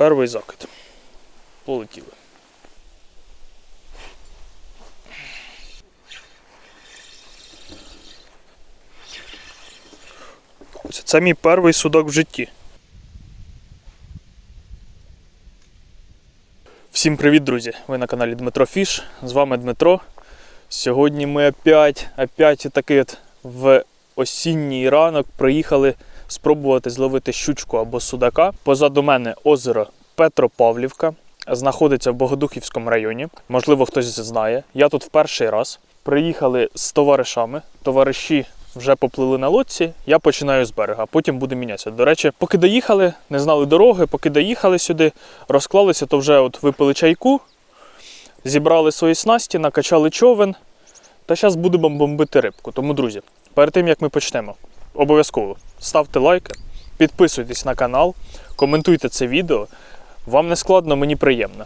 Перший закид. Полетіли. Це- Це мій перший судак в житті. Всім привіт, друзі! Ви на каналі Дмитро Фіш. З вами Дмитро. Сьогодні ми опять, опять такий в осінній ранок приїхали спробувати зловити щучку або судака. Позаду мене озеро Петропавлівка. Знаходиться в Богодухівському районі. Можливо, хтось знає. Я тут в перший раз. Приїхали з товаришами. Товариші вже поплили на лодці. Я починаю з берега, потім буде мінятися. До речі, поки доїхали, не знали дороги, поки доїхали сюди, розклалися, то вже от випили чайку, зібрали свої снасті, накачали човен. Та зараз будемо бомбити рибку. Тому, друзі, перед тим як ми почнемо, обов'язково ставте лайки, підписуйтесь на канал, коментуйте це відео. Вам не складно, мені приємно.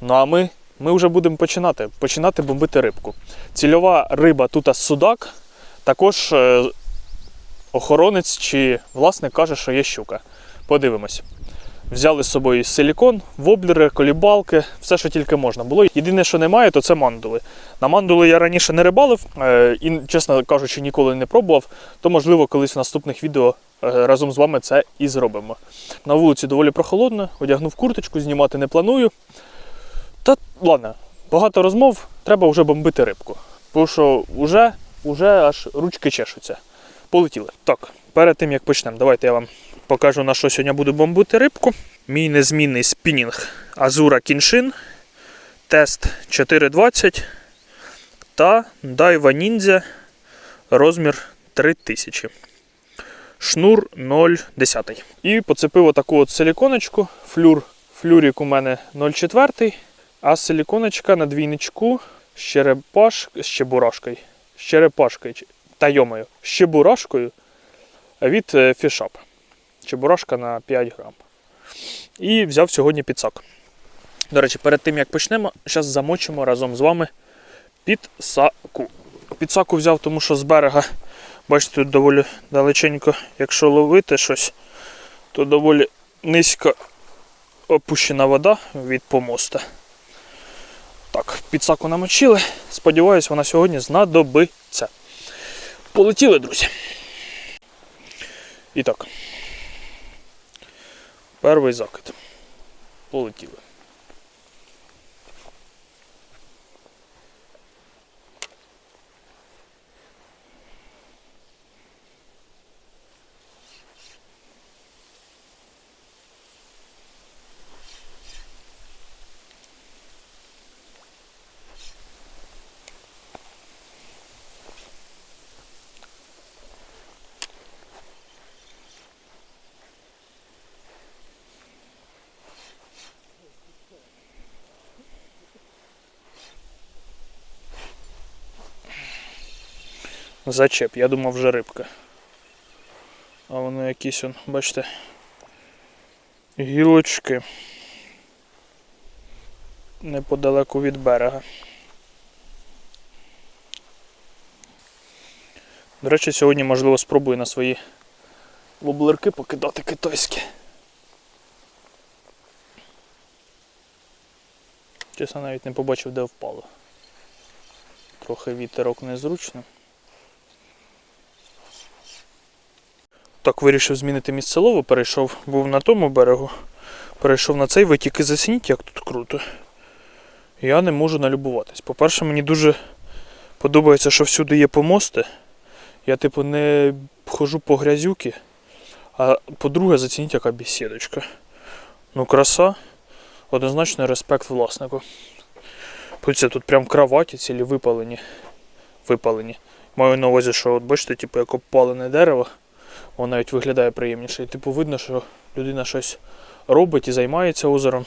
Ну а ми, ми вже будемо починати. Починати бомбити рибку. Цільова риба тут судак. Також е, охоронець чи власник каже, що є щука. Подивимось. Взяли з собою силікон, воблери, колібалки, все, що тільки можна було. Єдине, що немає, то це мандули. На мандули я раніше не рибалив е, і, чесно кажучи, ніколи не пробував. То, можливо, колись в наступних відео е, разом з вами це і зробимо. На вулиці доволі прохолодно, одягнув курточку, знімати не планую. Та ладно, багато розмов, треба вже бомбити рибку. Бо що вже, вже аж ручки чешуться. Полетіли. Так, перед тим як почнемо, давайте я вам покажу на що сьогодні буду бомбити рибку. Мій незмінний спінінг Азура Кіншин, тест 420 та Daiwa Ninja розмір 3000. Шнур 0,10. І поцепив отаку от силіконочку. Флюр, флюрік у мене 0,4, а силіконочка на двійничку з черепаш, з. З черепашкою. Та йомою, з чебурашкою від е, фішап. Чебурашка на 5 грам. І взяв сьогодні підсак. До речі, перед тим як почнемо, зараз замочимо разом з вами підсаку. Підсаку взяв, тому що з берега, бачите, тут доволі далеченько, якщо ловити щось, то доволі низько опущена вода від помоста. Так, підсаку намочили. Сподіваюсь, вона сьогодні знадобиться. Полетіли, друзі. І так. Перший закид. Полетіли. Зачеп, я думав вже рибка. А воно якісь, он, бачите, гілочки неподалеку від берега. До речі, сьогодні, можливо, спробую на свої воблерки покидати китайські. Чесно, навіть не побачив, де впало. Трохи вітерок незручно. Так, вирішив змінити місце лову, перейшов, був на тому берегу, перейшов на цей витік і зацініть, як тут круто. Я не можу налюбуватись. По-перше, мені дуже подобається, що всюди є помости. Я, типу, не хожу по грязюки. А по-друге, зацініть, яка бесідочка. Ну, краса. Однозначно респект власнику. Подивіться, тут прям кроваті цілі випалені. Випалені. Маю на увазі, що от бачите, типу, як опалене дерево. Воно навіть виглядає приємніше. І типу видно, що людина щось робить і займається озером.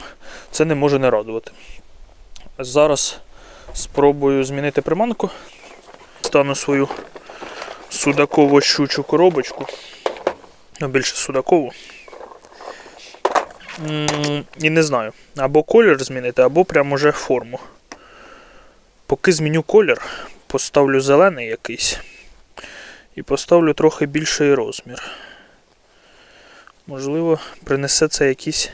Це не може не радувати. Зараз спробую змінити приманку. Стану свою судаково щучу коробочку. Ну, більше судакову. І не знаю. Або колір змінити, або прямо уже форму. Поки зміню колір, поставлю зелений якийсь. І поставлю трохи більший розмір. Можливо, принесе це якісь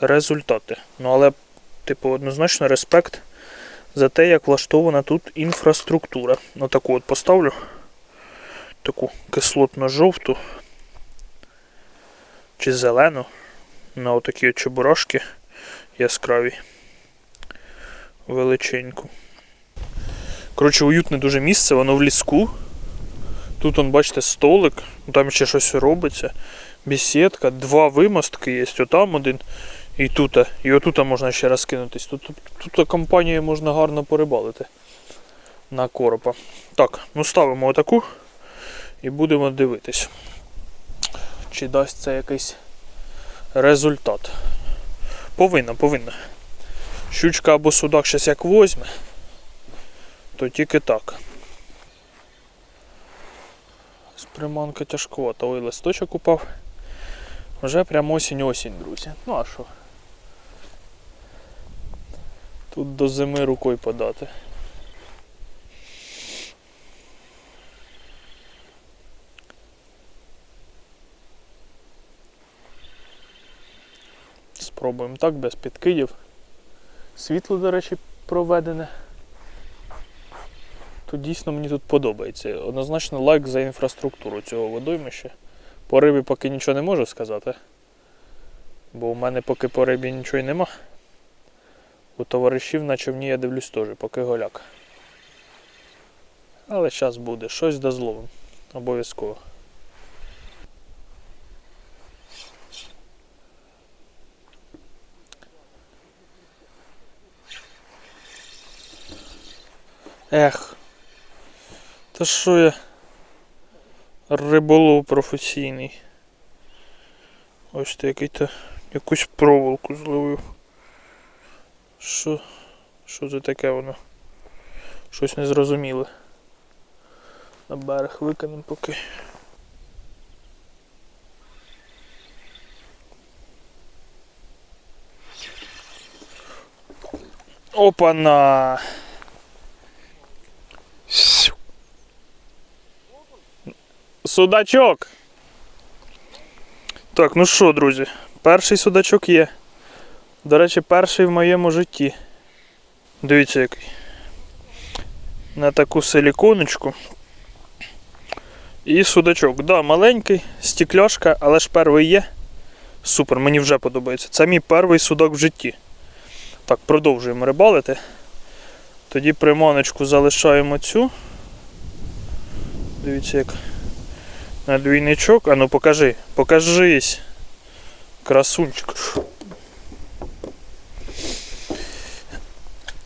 результати. Ну але, типу, однозначно респект за те, як влаштована тут інфраструктура. Отаку от поставлю. Таку кислотно-жовту чи зелену. На отакі от чебурашки яскраві. Величеньку. Коротше, уютне дуже місце, воно в ліску. Тут, он, бачите, столик, там ще щось робиться. Бесідка, два вимостки є, отам один і тут. І отут можна ще раз кинутись. Тут, тут, тут компанією можна гарно порибалити на коропа. Так, ну ставимо отаку і будемо дивитись, чи дасть це якийсь результат. Повинна, повинна. Щучка або судак щось як возьме, то тільки так. З приманка тяжковата. Ой, листочок упав. Вже прям осінь-осінь, друзі. Ну а що? Тут до зими рукою подати. Спробуємо так, без підкидів. Світло, до речі, проведене. Тут дійсно мені тут подобається. Однозначно лайк за інфраструктуру цього водоймища. По рибі поки нічого не можу сказати. Бо у мене поки по рибі нічого й нема. У товаришів на човні я дивлюсь теж, поки голяк. Але зараз буде, щось дозловим. Обов'язково. Ех. Та що я? Риболов професійний. Ось ти який-то якусь проволоку зловив. Що? Що це таке воно? Щось незрозуміле. На берег викинемо поки. Опа-на! Судачок! Так, ну що, друзі, перший судачок є. До речі, перший в моєму житті. Дивіться який. На таку силіконочку. І судачок. Да, маленький, стекляшка, але ж перший є. Супер, мені вже подобається. Це мій перший судак в житті. Так, продовжуємо рибалити. Тоді приманочку залишаємо цю. Дивіться як. На двійничок. А ну покажи, покажись. Красунчик.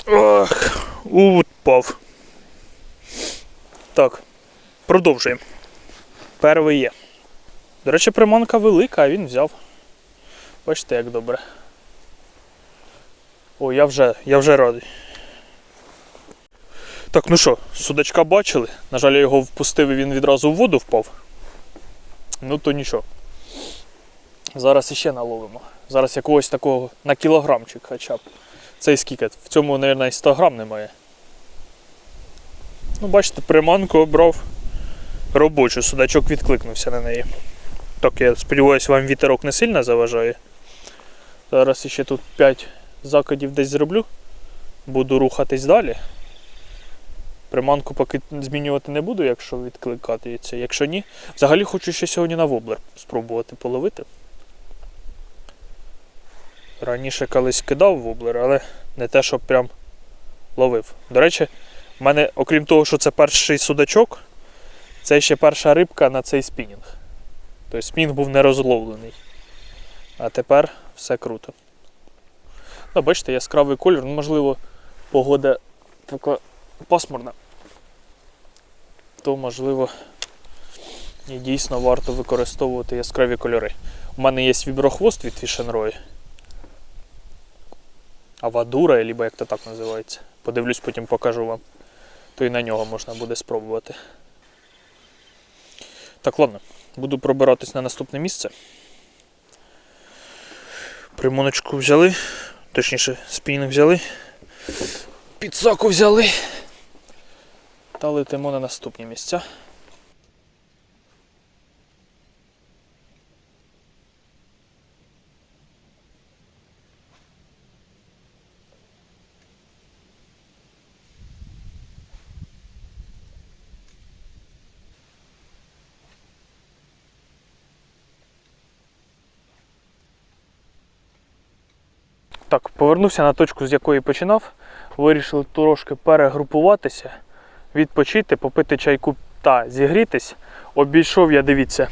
Ох, упав. Так, продовжуємо. Перший є. До речі, приманка велика, а він взяв. Бачите, як добре. О, я вже, я вже радий. Так, ну що, судачка бачили. На жаль, я його впустив і він відразу в воду впав. Ну то нічого. Зараз іще наловимо. Зараз якогось такого на кілограмчик хоча б. Цей скільки? В цьому, мабуть, і 100 грам немає. Ну, бачите, приманку обрав робочу, судачок відкликнувся на неї. Так, я сподіваюся, вам вітерок не сильно заважає. Зараз ще тут 5 закидів десь зроблю. Буду рухатись далі. Приманку поки змінювати не буду, якщо відкликається. Якщо ні, взагалі хочу ще сьогодні на воблер спробувати половити. Раніше колись кидав воблер, але не те, щоб прям ловив. До речі, в мене, окрім того, що це перший судачок, це ще перша рибка на цей спінінг. Тобто спінінг був не розловлений. А тепер все круто. Ну, бачите, яскравий колір, ну, можливо, погода така пасмурна, то можливо і дійсно варто використовувати яскраві кольори. У мене є віброхвост від Фішенрої. Авадура, або як то так називається. Подивлюсь, потім покажу вам. То і на нього можна буде спробувати. Так, ладно, буду пробиратись на наступне місце. Примоночку взяли, точніше, спінг взяли, підсаку взяли та летимо на наступні місця. Так, повернувся на точку, з якої починав. Вирішили трошки перегрупуватися відпочити, попити чайку та зігрітись. Обійшов я, дивіться,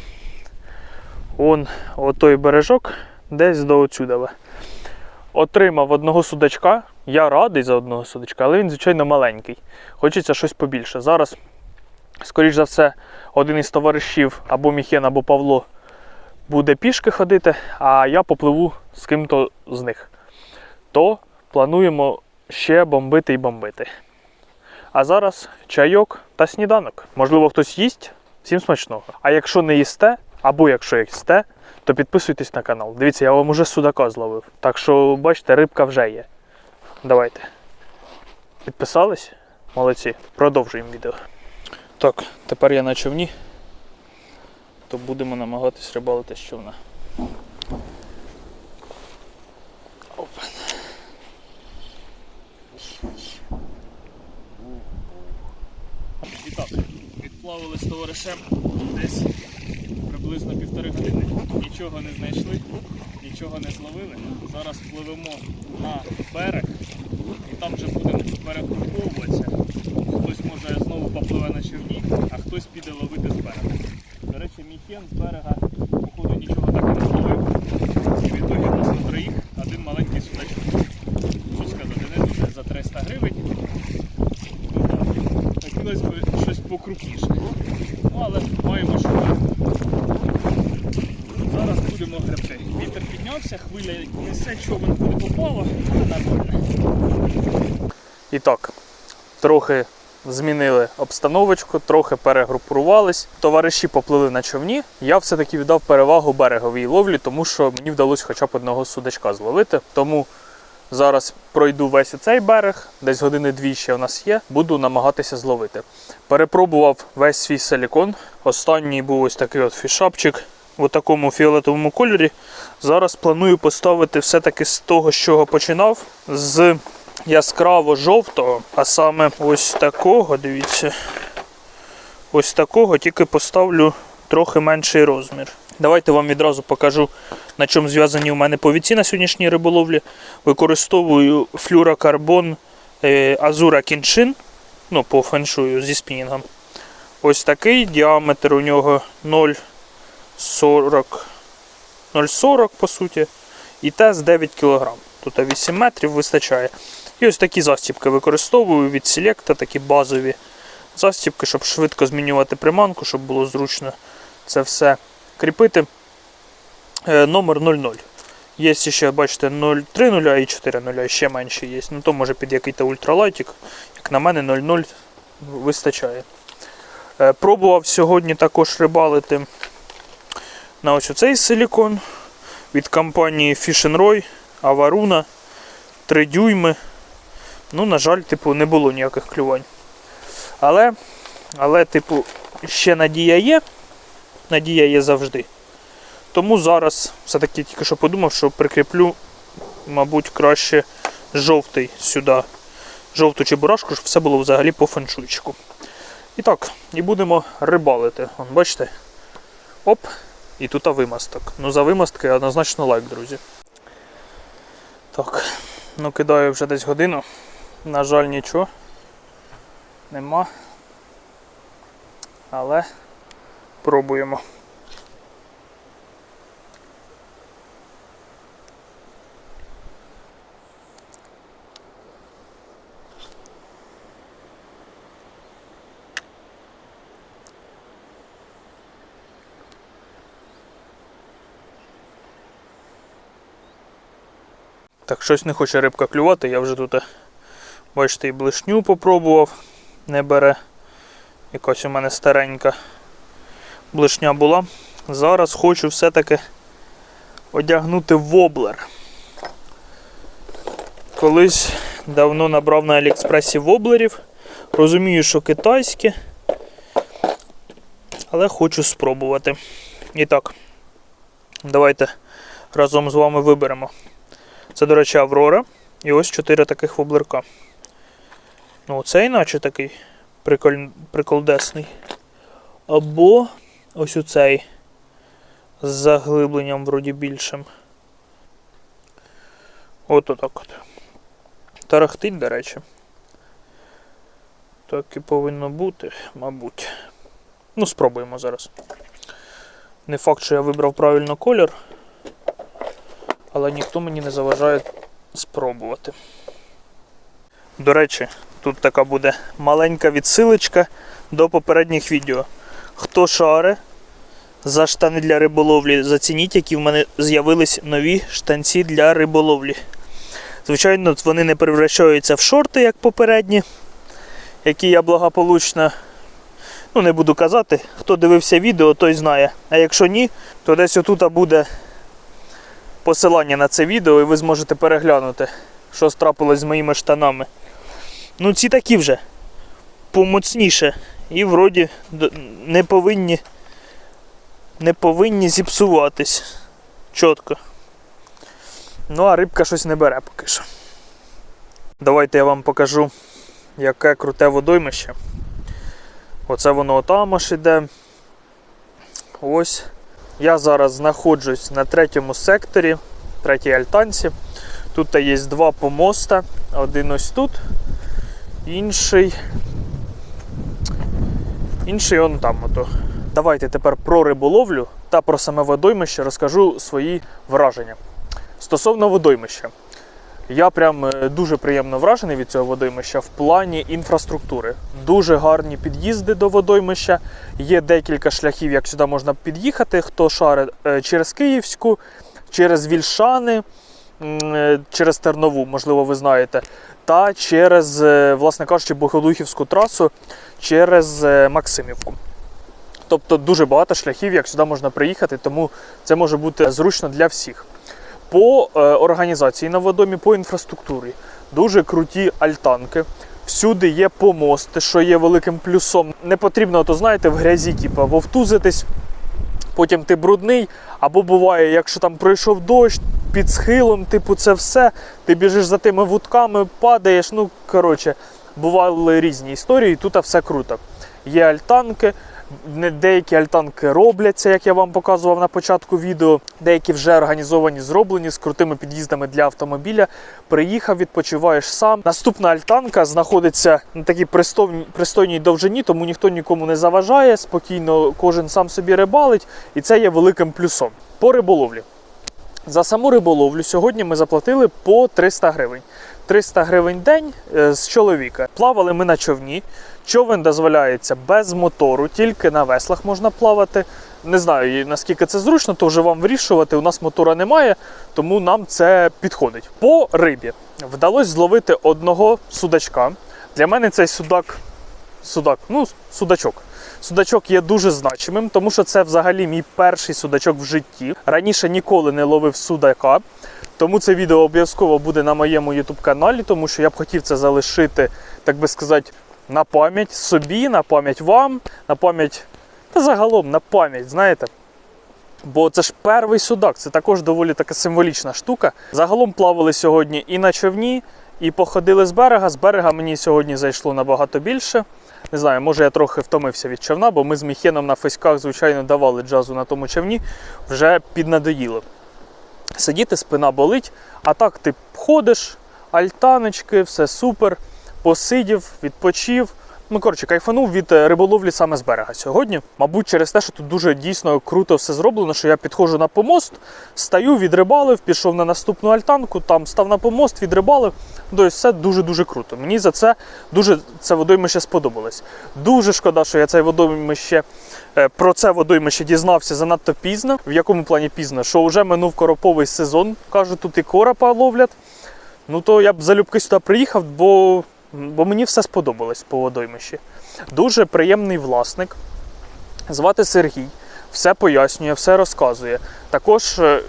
он отой бережок десь до отсюдова. Отримав одного судачка. Я радий за одного судачка, але він, звичайно, маленький. Хочеться щось побільше. Зараз, скоріш за все, один із товаришів або Міхен, або Павло буде пішки ходити, а я попливу з ким-то з них. То плануємо ще бомбити і бомбити. А зараз чайок та сніданок. Можливо, хтось їсть. Всім смачного. А якщо не їсте, або якщо їсте, то підписуйтесь на канал. Дивіться, я вам уже судака зловив. Так що, бачите, рибка вже є. Давайте. Підписались? Молодці. Продовжуємо відео. Так, тепер я на човні. То будемо намагатись рибалити з човна. Відплавили з товаришем десь приблизно півтори години. Нічого не знайшли, нічого не зловили. Зараз пливемо на берег і там вже будемо перегруповуватися. Хтось може знову попливе на човні, а хтось піде ловити з берега. До речі, міхен з берега, походу, нічого так і не зловив. І в ітогі у нас на троїх один маленький судачок. Що сказати, не дуже за 300 гривень. Ну, так. Хотілося б щось покрупніше. Ну, але маємо що маємо. Зараз будемо гребти. Вітер піднявся, хвиля несе, човен куди попало, але нормально. І так, трохи змінили обстановочку, трохи перегрупувались. Товариші поплили на човні. Я все-таки віддав перевагу береговій ловлі, тому що мені вдалося хоча б одного судачка зловити. Тому зараз пройду весь цей берег, десь години дві ще у нас є. Буду намагатися зловити. Перепробував весь свій силікон. Останній був ось такий от фішапчик у такому фіолетовому кольорі. Зараз планую поставити все-таки з того, з чого починав. З яскраво жовтого, а саме ось такого, дивіться. Ось такого, тільки поставлю трохи менший розмір. Давайте вам відразу покажу, на чому зв'язані у мене повідці на сьогоднішній риболовлі. Використовую флюрокарбон е, Азура Кіншин, ну, по феншую зі спінінгом. Ось такий діаметр у нього 0,40 0,40 по суті. І тез 9 кг. Тут 8 метрів вистачає. І ось такі застібки використовую від Selecta, такі базові застібки, щоб швидко змінювати приманку, щоб було зручно це все кріпити. Е, Номер 00. Є ще, бачите, 0,3 і 4 ще менше є. Ну то може під якийсь ультралайтик. Як на мене, 0,0 вистачає. Е, Пробував сьогодні також рибалити на ось оцей силікон від компанії Fish Roy, Аваруна, 3 дюйми. Ну, на жаль, типу, не було ніяких клювань. Але, але, типу, ще надія є. Надія є завжди. Тому зараз все-таки тільки що подумав, що прикріплю, мабуть, краще жовтий сюди. Жовту чебурашку, щоб все було взагалі по феншуйчику. І так, і будемо рибалити. Бачите? Оп, і тут вимасток. Ну за вимастки однозначно лайк, друзі. Так, ну кидаю вже десь годину. На жаль, нічого. Нема. Але пробуємо. Так, щось не хоче рибка клювати, я вже тут, е, бачите, і блишню попробував, не бере. Якась у мене старенька блишня була. Зараз хочу все-таки одягнути воблер. Колись давно набрав на Аліекспресі воблерів. Розумію, що китайські, але хочу спробувати. І так, давайте разом з вами виберемо. Це, до речі, Аврора. І ось чотири таких воблерка. Ну, цей наче такий приколь... приколдесний. Або ось оцей з заглибленням вроді більшим. От отак от. Тарахтить, до речі. Так і повинно бути, мабуть. Ну, спробуємо зараз. Не факт, що я вибрав правильно колір, але ніхто мені не заважає спробувати. До речі, тут така буде маленька відсилочка до попередніх відео. Хто шаре за штани для риболовлі, зацініть, які в мене з'явились нові штанці для риболовлі. Звичайно, вони не превращаються в шорти, як попередні, які я благополучно, ну не буду казати, хто дивився відео, той знає. А якщо ні, то десь отут буде посилання на це відео, і ви зможете переглянути, що трапилось з моїми штанами. Ну, ці такі вже помоцніше. І вроді не повинні не повинні зіпсуватись. Чітко. Ну, а рибка щось не бере поки що. Давайте я вам покажу, яке круте водоймище. Оце воно отам аж іде. Ось. Я зараз знаходжусь на третьому секторі, третій альтанці. Тут є два помоста. Один ось тут, інший. Інший он там ото. Давайте тепер про риболовлю та про саме водоймище розкажу свої враження. Стосовно водоймища. Я прям е, дуже приємно вражений від цього водоймища в плані інфраструктури. Дуже гарні під'їзди до водоймища. Є декілька шляхів, як сюди можна під'їхати. Хто шарить е, через Київську, через Вільшани, е, через Тернову, можливо, ви знаєте, та через, власне кажучи, Богодухівську трасу через Максимівку. Тобто дуже багато шляхів, як сюди можна приїхати, тому це може бути зручно для всіх. По е, організації на водомі, по інфраструктурі дуже круті альтанки. Всюди є помости, що є великим плюсом. Не потрібно, то знаєте, в грязі, типу, вовтузитись, потім ти брудний. Або буває, якщо там пройшов дощ під схилом, типу, це все, ти біжиш за тими вудками, падаєш. Ну, коротше, бували різні історії, тут все круто. Є альтанки, деякі альтанки робляться, як я вам показував на початку відео. Деякі вже організовані, зроблені з крутими під'їздами для автомобіля. Приїхав, відпочиваєш сам. Наступна альтанка знаходиться на такій пристойній, пристойній довжині, тому ніхто нікому не заважає. Спокійно кожен сам собі рибалить, і це є великим плюсом. По риболовлі. За саму риболовлю сьогодні ми заплатили по 300 гривень. 300 гривень день е, з чоловіка. Плавали ми на човні. Човен дозволяється без мотору, тільки на веслах можна плавати. Не знаю, наскільки це зручно, то вже вам вирішувати. У нас мотора немає, тому нам це підходить. По рибі вдалося зловити одного судачка. Для мене цей судак, судак, ну, судачок. Судачок є дуже значимим, тому що це взагалі мій перший судачок в житті. Раніше ніколи не ловив судака. Тому це відео обов'язково буде на моєму YouTube каналі, тому що я б хотів це залишити, так би сказати, на пам'ять собі, на пам'ять вам, на пам'ять та загалом на пам'ять, знаєте. Бо це ж перший судак, це також доволі така символічна штука. Загалом плавали сьогодні і на човні, і походили з берега. З берега мені сьогодні зайшло набагато більше. Не знаю, може я трохи втомився від човна, бо ми з Міхеном на феськах, звичайно, давали джазу на тому човні, вже піднадоїло. Сидіти, спина болить, а так ти ходиш, альтаночки, все супер, посидів, відпочив. Ну, коротше, кайфанув від е, риболовлі саме з берега сьогодні. Мабуть, через те, що тут дуже дійсно круто все зроблено, що я підходжу на помост, стаю, відрибалив, пішов на наступну альтанку, там став на помост, відрибалив. Тобто все дуже-дуже круто. Мені за це дуже це водоймище сподобалось. Дуже шкода, що я цей водоймище, про це водоймище дізнався занадто пізно. В якому плані пізно? Що вже минув короповий сезон, кажуть, тут і коропа ловлять. Ну то я б залюбки сюди приїхав, бо, бо мені все сподобалось по водоймищі. Дуже приємний власник. Звати Сергій. Все пояснює, все розказує. Також е,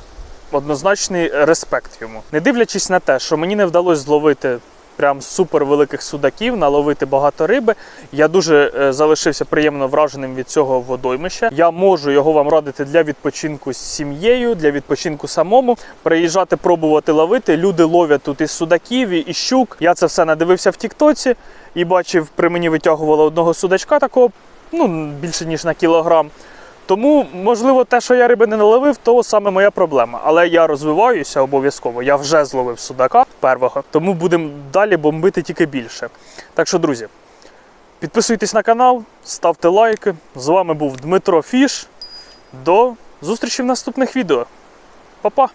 однозначний респект йому. Не дивлячись на те, що мені не вдалося зловити прям супер великих судаків, наловити багато риби. Я дуже е, залишився приємно враженим від цього водоймища. Я можу його вам радити для відпочинку з сім'єю, для відпочинку самому. Приїжджати, пробувати ловити. Люди ловлять тут і судаків, і щук. Я це все надивився в Тіктоці і бачив, при мені витягували одного судачка такого, ну більше ніж на кілограм. Тому, можливо, те, що я риби не наловив, то саме моя проблема. Але я розвиваюся обов'язково. Я вже зловив судака первого, тому будемо далі бомбити тільки більше. Так що, друзі, підписуйтесь на канал, ставте лайки. З вами був Дмитро Фіш. До зустрічі в наступних відео. Па-па!